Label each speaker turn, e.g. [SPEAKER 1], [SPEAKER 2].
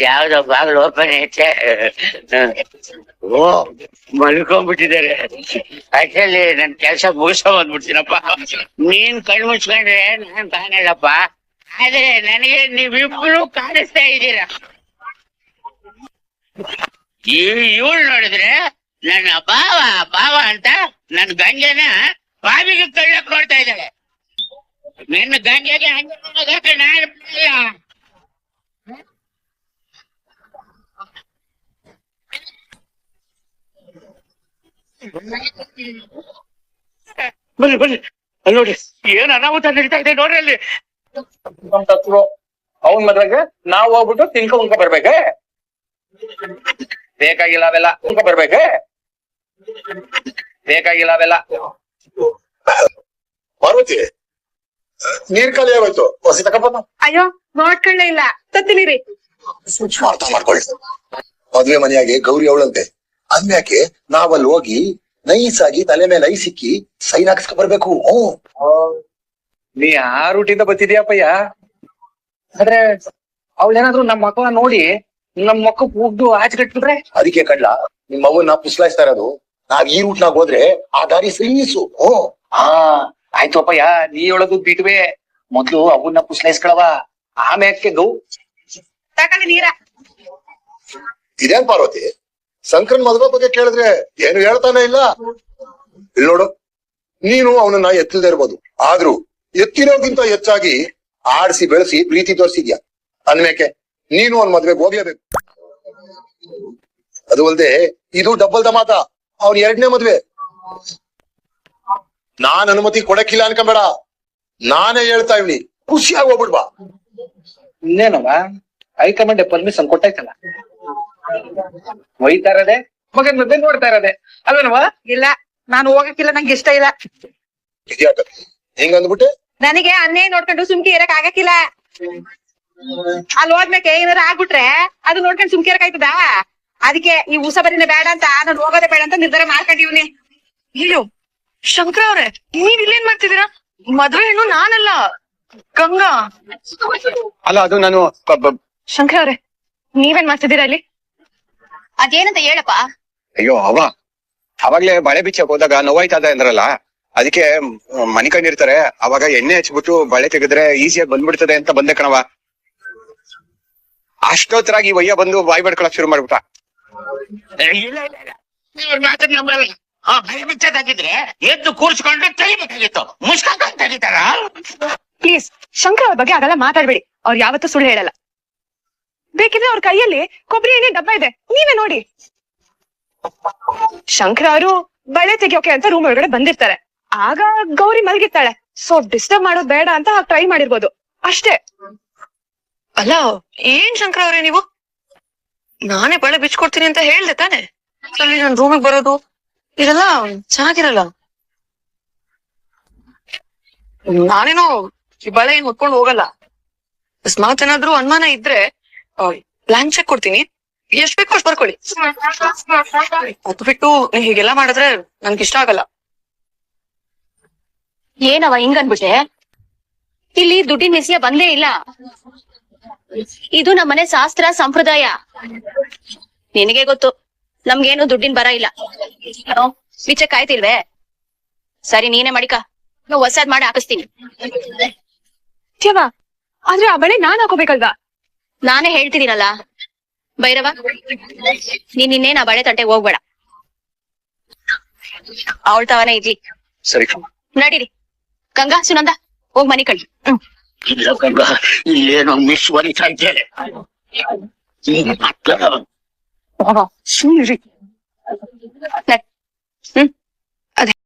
[SPEAKER 1] ಯಾವ್ದೋ ಬಾಗಿಲು ಓಪನ್ ಐತೆ. ಓ. ಮಲ್ಕೊಂಡ್ಬಿಟ್ಟಿದ್ದಾರೆ. ಆಕ್ಚುಲಿ ನನ್ ಕೆಲ್ಸ ಮುಗಿಸೋ ಬಂದ್ಬಿಡ್ತೀನಪ್ಪ. ನೀನ್ ಕಣ್ ಮುಚ್ಕೊಂಡ್ರೆ ನಾನ್ ಕಾಣಲ್ಲಪ್ಪ ಆದ್ರೆ ನನಗೆ ನೀವಿಬ್ರು ಕಾಣಿಸ್ತಾ ಇದ್ದೀರಾ. ಈ ಇವಳು ನೋಡಿದ್ರೆ ನನ್ನ ಬಾವ ಬಾವ ಅಂತ ನನ್ ಗಂಗೆನ ಬಾವಿಗೆ ಕಳ್ಳಕ್ ನೋಡ್ತಾ ಇದ್ದಾಳೆ. ನನ್ನ ಗಂಗೆಗೆ ಹಂಗೆ ನೋಡೋದಕ್ಕೆ ನಾನು. ಬನ್ನಿ ಬನ್ನಿ. ಅಲ್ಲಿ ನೋಡಿ, ಏನ್ ಅನಾಹುತ ನಡೀತಾ ಇದೆ ನೋಡ್ರಿ ಅಲ್ಲಿ.
[SPEAKER 2] ಅವನ್ ಮದ್ವೆಗೆ ನಾವ್ ಹೋಗ್ಬಿಟ್ಟು ತಿನ್ಕ ಉಂಕ ಬರ್ಬೇಕೆ? ಬೇಕಾಗಿಲ್ಲ ಅವೆಲ್ಲ. ಉಂಕ ಬರ್ಬೇಕೆ? ಬೇಕಾಗಿಲ್ಲ ಅವೆಲ್ಲ.
[SPEAKER 3] ಪಾರ್ವತಿ ನೀರ್ ಖಾಲಿ ಆಗೋಯ್ತು. ಹೊಸ
[SPEAKER 4] ಅಯ್ಯೋ ನೋಡ್ಕೊಳ್ಳೇ ಇಲ್ಲ. ತತ್ತಿಲಿರಿ
[SPEAKER 3] ಅರ್ಥ ಮಾಡ್ಕೊಳ್ಳಿ. ಮದ್ವೆ ಮನೆಯಾಗೆ ಗೌರಿ ಅವಳಂತೆ. ಅದ್ಮ್ಯಾಕೆ ನಾವಲ್ಲಿ ಹೋಗಿ ನೈಸ್ ಆಗಿ ತಲೆ ಮೇಲೆ ಐ ಸಿಕ್ಕಿ ಸೈನ್ ಹಾಕ್ಸ್ಕೊ ಬರ್ಬೇಕು. ಹ್ಮ್
[SPEAKER 2] ನೀ ಆ ರೂಟಿಂದ ಬತ್ತಿದ್ಯಾಪಯ್ಯ ಆದ್ರೆ ಅವಳೇನಾದ್ರು ನಮ್ಮ ಮಕ್ಕಳನ್ನ ನೋಡಿ ನಮ್ ಮಕ್ಕ ಉಗ್ದು ಆಚೆ ಕಟ್ಬಿಟ್ರೆ?
[SPEAKER 3] ಅದಕ್ಕೆ ಕಡ್ಲ ನಿಮ್ಮ ಅವ್ವನ್ನ ಪುಸ್ಲಾಯಿಸ್ತಾ ಇರೋದು. ನಾವ್ ಈ ರೂಟ್ನಾಗ ಹೋದ್ರೆ ಆ ದಾರಿ ಸಲೀಸು ಓ
[SPEAKER 2] ಹಾ. ಆಯ್ತು ಅಪ್ಪಯ್ಯ ನೀ ಒಳಗು ಬಿಟ್ವೆ ಮೊದ್ಲು ಅವನ್ನ ಪುಸ್ಲಾಯಿಸ್ಕೊಳವ ಆಮ್ಯಾಕೆ ಗೌ?
[SPEAKER 4] ನೀರ.
[SPEAKER 3] ಇದೇನ್ ಪಾರ್ವತಿ? ಸಂಕ್ರನ್ ಮದುವೆ ಬಗ್ಗೆ ಕೇಳಿದ್ರೆ ಏನು ಹೇಳ್ತಾನೆ ಇಲ್ಲ? ಇಲ್ ನೋಡು ನೀನು ಅವನನ್ನ ಎತ್ತಿಲ್ದೇ ಇರ್ಬೋದು. ಆದ್ರೂ ಎತ್ತಿರೋಗಿಂತ ಹೆಚ್ಚಾಗಿ ಆಡಿಸಿ ಬೆಳೆಸಿ ಪ್ರೀತಿ ತೋರಿಸಿದ್ಯಾ? ಅನ್ಮೇಕೆ ನೀನು ಅವ್ನ ಮದ್ವೆಗೆ ಹೋಗ್ಲೇಬೇಕು. ಅದು ಅಲ್ದೆ ಇದು ಡಬ್ಬಲ್ ಧಮಾತ ಅವನ್ ಎರಡನೇ ಮದ್ವೆ. ನಾನ್ ಅನುಮತಿ ಕೊಡಕ್ಕಿಲ್ಲ ಅನ್ಕೊಂಬೇಡ. ನಾನೇ ಹೇಳ್ತಾ ಇವ್ನಿ ಖುಷಿಯಾಗಿ ಹೋಗ್ಬಿಡ್ಬಾ
[SPEAKER 2] ಇನ್ನೇನವ ಹೈಕಮಾಂಡ್ ಪರ್ಮಿಷನ್ ಕೊಟ್ಟೈತಲ್ಲ ಒಯ್ತಾ ಇರೋದೆ? ಮಗನ್ ಮದ್ವೆ ನೋಡ್ತಾ ಇರೋದೆ. ಅಲ್ವೇನವ
[SPEAKER 4] ಇಲ್ಲ ನಾನು ಹೋಗಕ್ಕಿಲ್ಲ ನಂಗೆ ಇಷ್ಟ ಇಲ್ಲ.
[SPEAKER 3] ಇದ್ಯಾಕ? ಹಿಂಗಂದ್ಬಿಟ್ಟೆ?
[SPEAKER 4] ನನಗೆ ಅನ್ನೇ ನೋಡ್ಕೊಂಡು ಸುಮ್ಕಿ ಇರಕ್ ಆಗಕ್ಕಿಲ್ಲ. ಅಲ್ಲಿ ಹೋದ್ಮೇಕೆ ಏನಾರ ಆಗ್ಬಿಟ್ರೆ ಅದು ನೋಡ್ಕೊಂಡು ಸುಮ್ಕಿ ಇರಕ್ ಆಯ್ತದ? ಅದಕ್ಕೆ ಈ ಉಸ ಬರಿನ ಬೇಡ ಅಂತ ನಾನು ಹೋಗೋದೇ ಬೇಡ ಅಂತ ನಿರ್ಧಾರ ಮಾಡ್ಕೊಂಡಿವ್ನಿ.
[SPEAKER 5] ಅಯ್ಯೋ ಶಂಕರ ಅವ್ರೆ ನೀವ್ ಇಲ್ಲೇನ್ ಮಾಡ್ತಿದ್ದೀರಾ? ಮದ್ವೆ ಹೆಣ್ಣು ನಾನಲ್ಲ. ಗಂಗಾ.
[SPEAKER 2] ಅಲ್ಲ ಅದು ನಾನು
[SPEAKER 5] ಶಂಕರ ಅವ್ರೆ ನೀವೇನ್ ಮಾಡ್ತಿದ್ದೀರಾ ಇಲ್ಲಿ?
[SPEAKER 4] ಅದೇನಂತ ಹೇಳಪ್ಪ.
[SPEAKER 6] ಅಯ್ಯೋ ಅವ. ಅವಾಗ್ಲೇ ಬಳೆ ಬಿಚ್ಚಕ್ ಹೋದಾಗ ನೋವಾಯ್ತದ ಅಂದ್ರಲ್ಲ? ಅದಕ್ಕೆ ಮನಿ ಕಂಡಿರ್ತಾರೆ ಅವಾಗ ಎಣ್ಣೆ ಹಚ್ಬಿಟ್ಟು ಬಳೆ ತೆಗೆದ್ರೆ ಈಸಿಯಾಗಿ ಬಂದ್ಬಿಡ್ತದೆ ಅಂತ ಬಂದೆ ಕಣವ ಅಷ್ಟೊತ್ತರಾಗಿ ವಯ್ಯ ಬಂದು ಬಾಯ್ ಬಡ್ಕೊಳಕ್ ಶುರು ಮಾಡ್ಬಿಟ್ಟ.
[SPEAKER 1] ಇಲ್ಲ ಇಲ್ಲ ಇಲ್ಲ. ಇವ್ರ ಮಾತನ್ನ ನಂಬಲ್ಲ. ಆ ಭಯ ಬಿಚ್ಚದಾಗಿದ್ರೆ ಎದ್ದು ಕೂರ್ಸ್ಕೊಂಡು ತೆಗಿಬೇಕಾಗಿತ್ತು. ತೆಗಿತಾರ?
[SPEAKER 5] ಪ್ಲೀಸ್ ಶಂಕರ್ ಅವ್ರ ಬಗ್ಗೆ ಆಗಲ್ಲ ಮಾತಾಡ್ಬೇಡಿ. ಅವ್ರು ಯಾವತ್ತೂ ಸುಳ್ಳು ಹೇಳಲ್ಲ. ಬೇಕಿದ್ರೆ ಅವ್ರ ಕೈಯಲ್ಲಿ ಕೊಬ್ಬರಿ ಎಣ್ಣೆ ಡಬ್ಬ ಇದೆ. ನೀವೇ ನೋಡಿ. ಶಂಕರ್ ಅವರು ಬಳೆ ತೆಗಿಯೋಕೆ ಅಂತ ರೂಮ್ ಒಳಗಡೆ ಬಂದಿರ್ತಾರೆ. ಆಗ ಗೌರಿ ಮಲಗಿರ್ತಾಳೆ. ಸೊ ಡಿಸ್ಟರ್ಬ್ ಮಾಡೋದ್ ಬೇಡ ಅಂತ ಟ್ರೈ ಮಾಡಿರ್ಬೋದು. ಅಷ್ಟೇ. ಅಲ್ಲ ಏನ್ ಶಂಕರ ಅವ್ರೆ ನೀವು? ನಾನೇ ಬಳೆ ಬಿಚ್ಕೊಡ್ತೀನಿ ಅಂತ ಹೇಳ್ದೆ ತಾನೆ. ಅಲ್ಲಿ ನನ್ ರೂಮಿಗೆ ಬರೋದು ಇದೆಲ್ಲ ಚೆನ್ನಾಗಿರಲ್ಲ. ನಾನೇನೋ ಬಳೆ ಏನ್ ಹೊತ್ಕೊಂಡು ಹೋಗಲ್ಲ. ಅಕಸ್ಮಾತ್ ಏನಾದ್ರೂ ಅನುಮಾನ ಇದ್ರೆ ಬ್ಲಾಂಕ್ ಚೆಕ್ ಕೊಡ್ತೀನಿ. ಎಷ್ಟ್ ಬೇಕು ಅಷ್ಟು ಬರ್ಕೊಳ್ಳಿ. ಅದು ಬಿಟ್ಟು ಹೀಗೆಲ್ಲ ಮಾಡಿದ್ರೆ ನನ್ಗೆ ಇಷ್ಟ ಆಗಲ್ಲ.
[SPEAKER 7] ಏನವ ಹಿಂಗನ್ಬಿಟ್ಟೆ ಇಲ್ಲಿ ದುಡ್ಡಿನ ವಿಷಯ ಬಂದೇ ಇಲ್ಲ. ಇದು ನಮ್ಮನೆ ಶಾಸ್ತ್ರ, ಸಂಪ್ರದಾಯ. ನಿನಗೆ ಗೊತ್ತು. ನಮ್ಗೇನು ದುಡ್ಡಿನ ಬರ ಇಲ್ಲ. ಏನೋ, ಆಯ್ತಿಲ್ವೇ ಕಾಯ್ತಿಲ್ವೇ ಸರಿ ನೀನೇ ಮಡಿಕ. ನಾವು ಹೊಸದ್ ಮಾಡಿ ಹಾಕಿಸ್ತೀನಿ.
[SPEAKER 5] ತ್ಯವ ಆದ್ರೆ ಆ ಬಳೆ ನಾನ್ ಹಾಕೋಬೇಕಲ್ವಾ?
[SPEAKER 7] ನಾನೇ ಹೇಳ್ತಿದ್ದೀನಲ್ಲ ಭೈರವ ನೀನ್ ಇನ್ನೇನ್ ಆ ಬಳೆ ತಟ್ಟೆಗೆ ಹೋಗ್ಬೇಡ. ಅವಳ ತವನೇ ಇದ್ಲಿ
[SPEAKER 6] ಸರಿ
[SPEAKER 7] ನಡೀರಿ. ಗಂಗಾ ಸುನಂದ ಹೋಗ್ ಮನಿ ಕಳ್ಳಿ ಹ್ಮ್.
[SPEAKER 1] ಇಲ್ಲ ಗಂಗ ಇಲ್ಲೇನೋ ಮಿಸ್ ಇದ್ದೇನೆ.
[SPEAKER 7] ನಡ್- ಹ್ಮ್